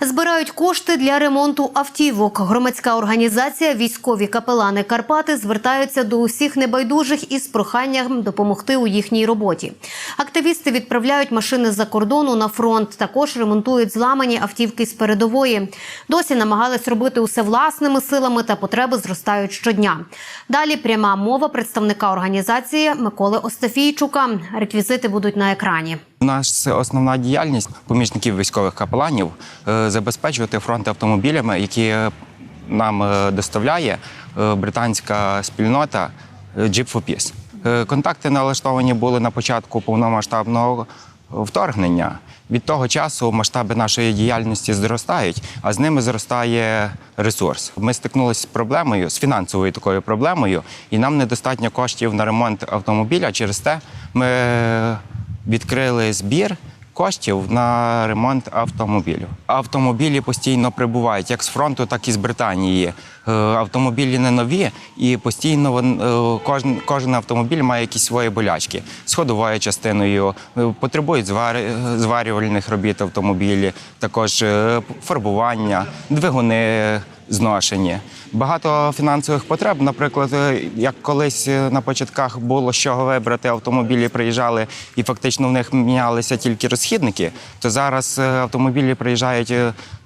Збирають кошти для ремонту автівок. Громадська організація Військові капелани Карпати звертаються до усіх небайдужих із проханням допомогти у їхній роботі. Активісти відправляють машини з-за кордону на фронт. Також ремонтують зламані автівки з передової. Досі намагались робити усе власними силами та потреби зростають щодня. Далі пряма мова представника організації Миколи Остафійчука. Реквізити будуть на екрані. Нас основна діяльність помічників військових капеланів е, забезпечувати фронт автомобілями, які е, нам е, доставляє британська спільнота Jeep for Peace. Контакти налаштовані були на початку повномасштабного вторгнення. Від того часу масштаби нашої діяльності зростають, а з ними зростає ресурс. Ми стикнулися з проблемою, з фінансовою такою проблемою, і нам недостатньо коштів на ремонт автомобіля. Через те ми відкрили збір коштів на ремонт автомобілів. Автомобілі постійно прибувають як з фронту, так і з Британії. Е, Автомобілі не нові, і постійно е, кожен, кожен автомобіль має якісь свої болячки з ходовою частиною, е, потребують звар- зварювальних робіт автомобілі, також фарбування, двигуни зношені. Багато фінансових потреб, наприклад, е, як колись е, на початках було з чого вибрати автомобілі, приїжджали і фактично в них мінялися тільки розхідники, то зараз е, автомобілі приїжджають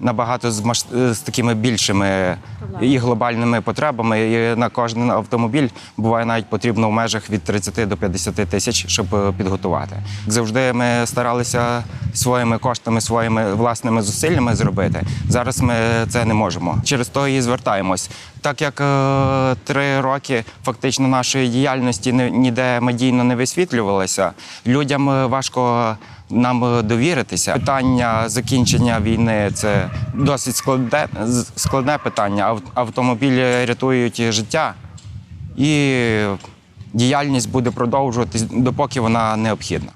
набагато з, маш... з такими більшими і глобальними потребами. І на кожен автомобіль буває навіть потрібно в межах від 30 до 50 тисяч, щоб підготувати. Завжди ми старалися своїми коштами, своїми власними зусиллями зробити. Зараз ми це не можемо. Через то і звертаємось. Так як е, три роки фактично нашої діяльності ніде медійно не висвітлювалося, людям е, важко нам е, довіритися. Питання закінчення війни це досить складне, складне питання. Автомобілі рятують життя, і діяльність буде продовжуватись, допоки вона необхідна.